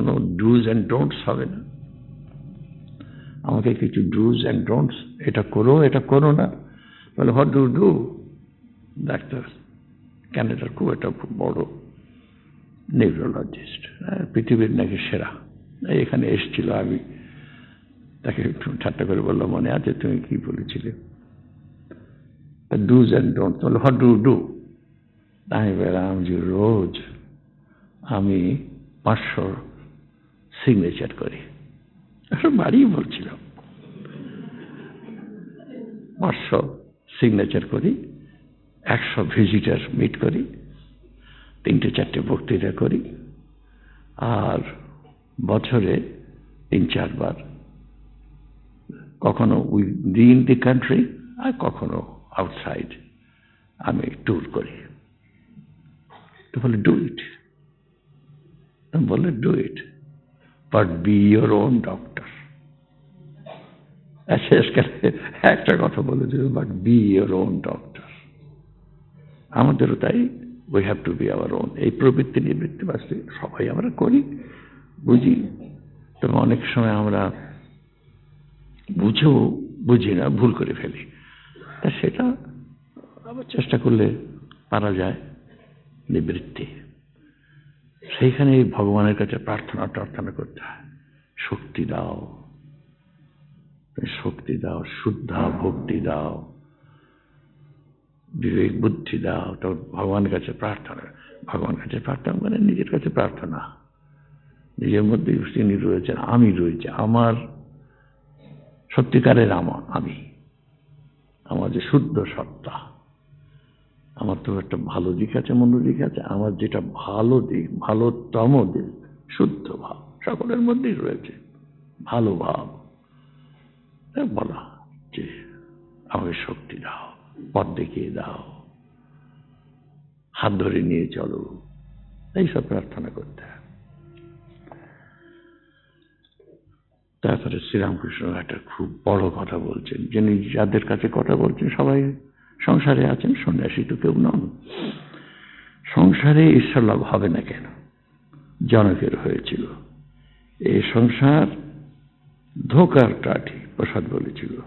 কোনো dos and don'ts হবে না। আমাকে কিছু ডুজ অ্যান্ড ডোন্টস এটা করো এটা করো না। বলে হোয়াট ডু ডু ডাক্তার ক্যানাডার খুব একটা খুব বড় নিউরোলজিস্ট পৃথিবীর নাকি সেরা। এখানে এসেছিল, আমি তাকে একটু ঠাট্টা করে বললাম, মনে আছে তুমি কি বলেছিলে? ডুজ অ্যান্ড ডোন্ট বলে হোয়াট ডু ডু আমি বললাম যে রোজ আমি পাঁচশো সিগনেচার করি। একটা বাড়ি বলছিলাম। পাঁচশো সিগনেচার করি, একশো ভিজিটার মিট করি, তিনটে চারটে বক্তৃতা করি, আর বছরে তিন চারবার। কখনো উইদিন দি কান্ট্রি আর কখনো আউটসাইড আমি ট্যুর করি। তো বলে ডু ইট বলে do it but be your own doctor শেষকালে একটা কথা বলে দেবে but be your own doctor আমাদেরও তাই we have to be our own এই প্রবৃত্তি নিবৃত্তি বাস্তবে সবাই আমরা করি, বুঝি। তবে অনেক সময় আমরা বুঝেও বুঝি না, ভুল করে ফেলি। তা সেটা আবার চেষ্টা করলে পারা যায়, নিবৃত্তি। সেইখানে ভগবানের কাছে প্রার্থনা প্রার্থনা করতে হয়। শক্তি দাও। শক্তি দাও, শুদ্ধা ভক্তি দাও, বিবেক বুদ্ধি দাও তো ভগবানের কাছে প্রার্থনা। ভগবানের কাছে প্রার্থনা মানে নিজের কাছে প্রার্থনা। নিজের মধ্যে তিনি রয়েছেন, আমি রয়েছে। আমার সত্যিকারের আমার আমি। আমার যে শুদ্ধ সত্তা। আমার তো একটা ভালো দিক আছে, মন্দ দিক আছে। আমার যেটা ভালো দিক, ভালোতম দিক, শুদ্ধ ভাব, সকলের মধ্যেই রয়েছে। ভালো ভাব। বলা যে আমাকে শক্তি দাও, পথ দেখিয়ে দাও। হাত ধরে নিয়ে চলো। এইসব প্রার্থনা করতে তারপরে শ্রীরামকৃষ্ণ একটা খুব বড় কথা বলছেন। যিনি যাদের কাছে কথা বলছেন, সবাই সংসারে আছেন, সন্ন্যাসী তো কেউ নন। সংসারে ঈশ্বর লাভ হবে না কেন? জনকের হয়েছিল। এই সংসার ধোকার কাঠি, প্রসাদ বলেছিল।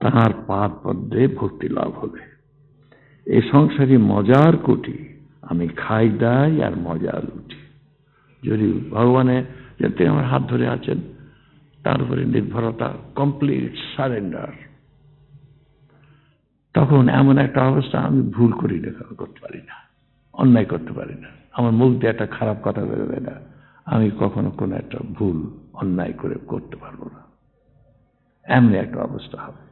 তাহার পাদ পদ্মে ভক্তি লাভ হবে। এই সংসারী মজার কুটি, আমি খাই, দাই আর মজা লুটি। যদি ভগবানের যাতে আমার হাত ধরে আছেন, তার উপরে নির্ভরতা কমপ্লিট সারেন্ডার তখন এমন একটা অবস্থা, আমি ভুল করি না, করতে পারি না, অন্যায় করতে পারি না। আমার মুখ দিয়ে একটা খারাপ কথা বেরোবে না, আমি কখনো কোনো একটা ভুল, অন্যায় করে করতে পারব না। এমনি একটা অবস্থা হবে।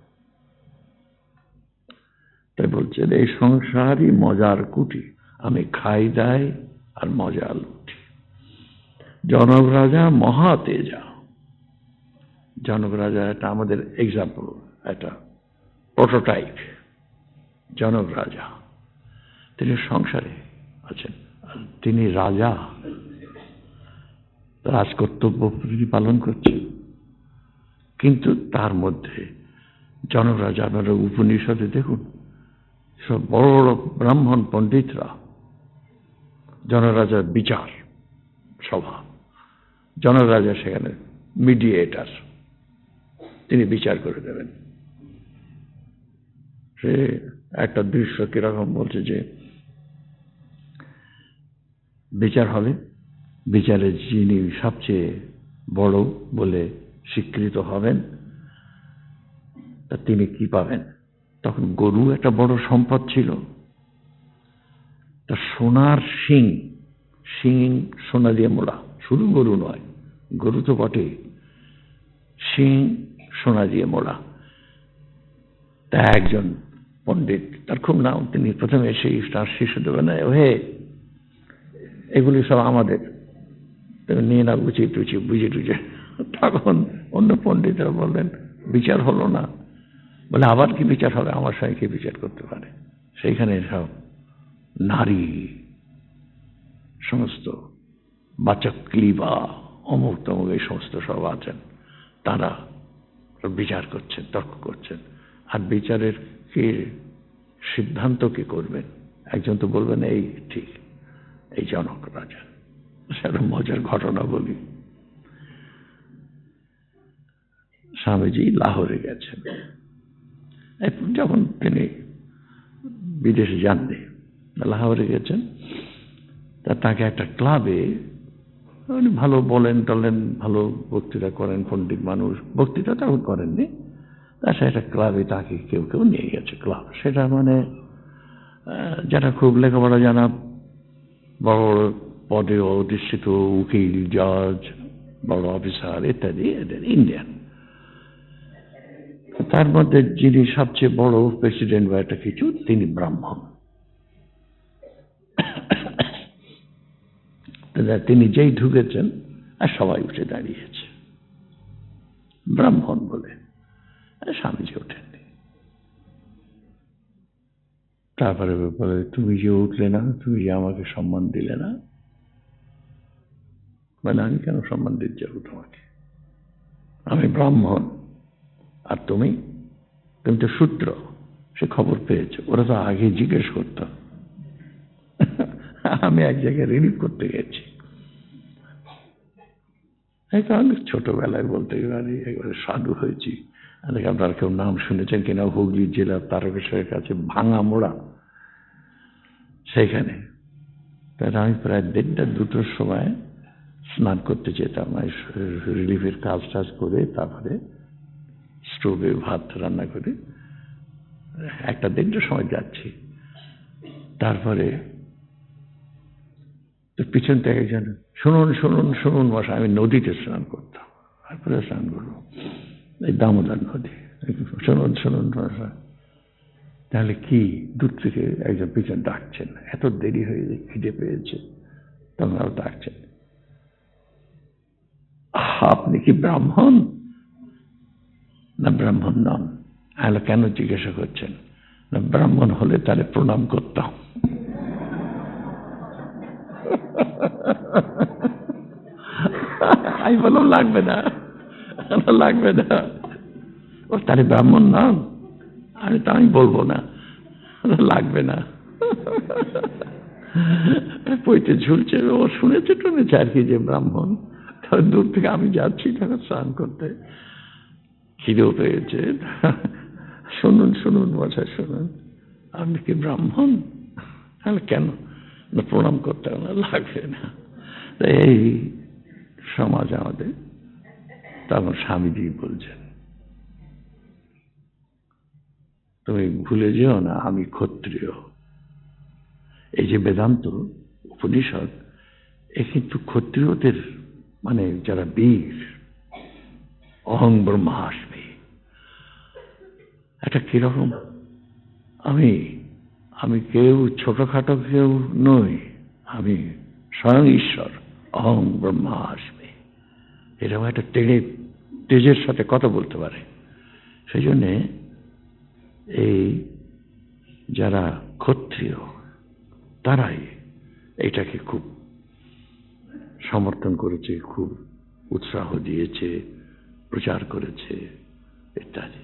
তাই বলছেন, এই সংসারই মজার কুটি। আমি খাই দাই আর মজা লুটি। জনক রাজা মহা তেজা জনক রাজা একটা আমাদের এক্সাম্পল একটা প্রোটোটাইপ জনক রাজা। তিনি সংসারে আছেন। তিনি রাজা। রাজকর্তব্য তিনি পালন করছেন। কিন্তু তার মধ্যে জনক রাজা আপনারা উপনিষদে দেখুন, সব বড় বড় ব্রাহ্মণ পণ্ডিতরা জনরাজার বিচার সভা জনরাজা সেখানে মিডিয়েটার তিনি বিচার করে দেবেন। সে একটা দৃশ্য কীরকম বলছে যে, বিচার হবে, বিচারে যিনি সবচেয়ে বড় বলে স্বীকৃত হবেন, তা তিনি কি পাবেন? তখন গরু একটা বড় সম্পদ ছিল। তা সোনার শিং শিং সোনা দিয়ে মোড়া, শুধু গরু নয়, গরু তো বটে শিং সোনা দিয়ে মোড়া। তা একজন পণ্ডিত, তার খুব নাম তিনি প্রথমে এসে তার শিশু দেবেন হে, এগুলি সব আমাদের। তুমি নিয়ে না গুছিয়ে টুচিয়ে বুঝে টুচে তখন অন্য পণ্ডিতরা বললেন, বিচার হলো না। বলে, আবার কি বিচার হবে? আমার সঙ্গে কি বিচার করতে পারে? সেইখানে সব নারী, সমস্ত বাচকলি বা অমুক তমুক এই সমস্ত সব আছেন। তারা বিচার করছেন, তর্ক করছেন। আর বিচারের কে সিদ্ধান্ত কে করবেন? একজন তো বলবেন, এই ঠিক, এই জনক রাজা সেটা মজার ঘটনা বলি। স্বামীজি লাহোরে গেছেন। যখন তিনি বিদেশে যাননি, লাহোরে গেছেন, তা তাকে একটা ক্লাবে উনি ভালো বলেন টলেন ভালো বক্তৃতা করেন, পণ্ডিত মানুষ বক্তৃতা তখন করেননি। তা সে একটা ক্লাবে তাকে কেউ কেউ নিয়ে গেছে ক্লাব সেটা মানে যারা খুব লেখাপড়া জানা, বড় বড় পদে অধিষ্ঠিত উকিল জজ বড় অফিসার ইত্যাদি, এদের ইন্ডিয়ান তার মধ্যে যিনি সবচেয়ে বড় প্রেসিডেন্ট বা একটা কিছু, তিনি ব্রাহ্মণ। তিনি যেই ঢুকেছেন, আর সবাই উঠে দাঁড়িয়েছে। ব্রাহ্মণ বলে। স্বামীজি ওঠেননি। তারপরে বলে, তুমি যে উঠলে না, তুমি যে আমাকে সম্মান দিলে না? মানে আমি কেন সম্মান দিতে যাব তোমাকে? আমি ব্রাহ্মণ। আর তুমি? তুমি তো সূত্র সে খবর পেয়েছ। ওরা তো আগে জিজ্ঞেস করতো। আমি এক জায়গায় রিলিভ করতে গেছি। এই কারণে ছোটবেলায় বলতে পারি, একবারে সাধু হয়েছি। আপনার কেউ নাম শুনেছেন কিনা হুগলি জেলার তারকেশ্বরের কাছে ভাঙা মোড়া সেইখানে। তাহলে আমি প্রায় দেড়টা দুটোর সময় স্নান করতে যেতাম রিলিফের কাজ টাজ করে তারপরে স্টোভে ভাত রান্না করে একটা দেড়টার সময় যাচ্ছি। তারপরে পিছন থেকে একজন, শুনুন শুনুন শুনুন মশা আমি নদীতে স্নান করতাম। তারপরে স্নান করব এই দামোদর নদী শুনুন শুনুন তাহলে কি দূর থেকে একজন পিছন ডাকছেন? এত দেরি হয়ে খিদে পেয়েছে। আরও ডাকছেন। আপনি কি ব্রাহ্মণ? না, ব্রাহ্মণ নন। তাহলে কেন জিজ্ঞাসা করছেন? না, ব্রাহ্মণ হলে তাহলে প্রণাম করতাম। আমি বললাম, লাগবে না। লাগবে না। ও, তাহলে ব্রাহ্মণ নন আমি তা আমি বলব না। লাগবে না। পইতে ঝুলছে। ও শুনেছে টুনেছে আর কি যে ব্রাহ্মণ। তখন দূর থেকে আমি যাচ্ছি তখন স্নান করতে। খিদেও পেয়েছে। শুনুন শুনুন মশাই, শুনুন। আপনি কি ব্রাহ্মণ? তাহলে কেন? প্রণাম করতে লাগবে না। এই সমাজ আমাদের তখন স্বামীজি বলছেন। তুমি ভুলে যেও না, আমি ক্ষত্রিয়। এই যে বেদান্ত উপনিষদ, এ কিন্তু ক্ষত্রিয়দের মানে যারা বীর, অহং ব্রহ্মাস্মি এটা কীরকম? আমি আমি কেউ ছোটখাটো কেউ নই, আমি স্বয়ং ঈশ্বর, অহং ব্রহ্মাস্মি এরকম একটা তেড়ে তেজের সাথে কথা বলতে পারে। সেই জন্যে এই যারা ক্ষত্রিয়, তারাই এটাকে খুব সমর্থন করেছে, খুব উৎসাহ দিয়েছে, প্রচার করেছে, ইত্যাদি।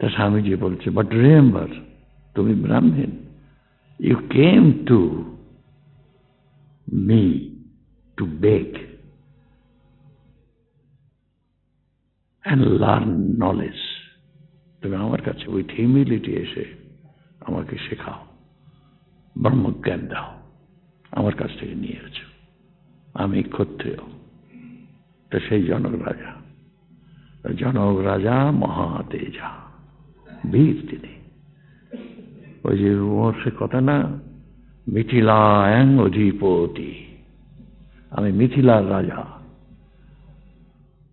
তা স্বামীজি বলছে বাট রিমেম্বার তুমি ব্রাহ্মণ you came to me to beg and learn knowledge তুমি আমার কাছে উইথ হিউমিলিটি এসে আমাকে শেখাও, ব্রহ্মজ্ঞান দাও, আমার কাছ থেকে নিয়ে এসো। আমি ক্ষত্রিয়, তো সেই জনক রাজা। জনক রাজা মহাতেজা, বীর তিনি। ওই যে ওর সে কথা না, মিথিলায়ং অধিপতি। আমি মিথিলার রাজা।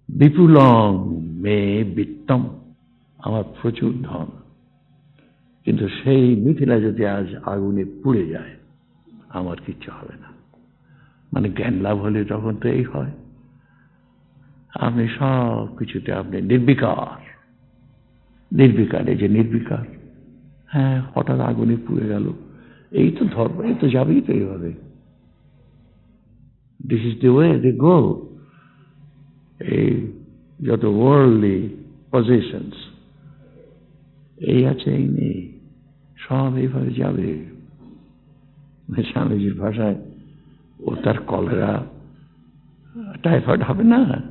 বিপুলং মে বিত্তম, আমার প্রচুর ধন। কিন্তু সেই মিথিলা যদি আজ আগুনে পুড়ে যায়, আমার কিচ্ছু হবে না। মানে জ্ঞান লাভ হলে তখন তো এই হয়। আপনি সব কিছুতে আপনি নির্বিকার। নির্বিকার, এই যে নির্বিকার। হ্যাঁ হঠাৎ আগুনে পুড়ে গেল। এই তো ধর্ম, এই তো যাবেই তো এইভাবে। This is the way they go এই যত ওয়ার্ল্ডলি পজিশনস এই আছে, এই নেই। সব এইভাবে যাবে। স্বামীজির ভাষায়, ও তার কলেরা টাইফয়েড হবে না?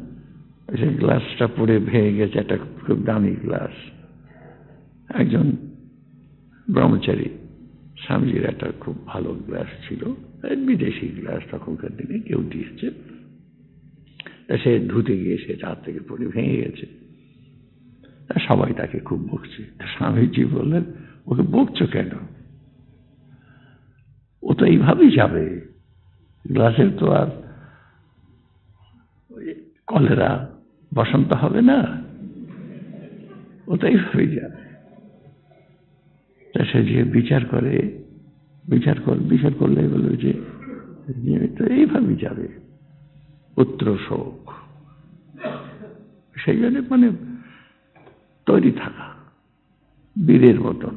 সে গ্লাসটা পড়ে ভেঙে গেছে, একটা খুব দামি গ্লাস। একজন ব্রহ্মচারী। স্বামীজির একটা খুব ভালো গ্লাস ছিল। বিদেশি গ্লাস তখনকার দিনে কেউ দিয়েছে। সে ধুতে গিয়ে সে রাত থেকে পড়ে ভেঙে গেছে। সবাই তাকে খুব বকছে। স্বামীজি বললেন, ওকে বকছো কেন? ও তো এইভাবেই যাবে। গ্লাসের তো আর কলেরা বসন্ত হবে না। ও তো এইভাবেই যাবে। তা সে যে বিচার করে, বিচার কর, বিচার করলে বলবে যে তো এইভাবেই যাবে। পুত্র শোক সেই জন্য মানে তৈরি থাকা বীরের মতন।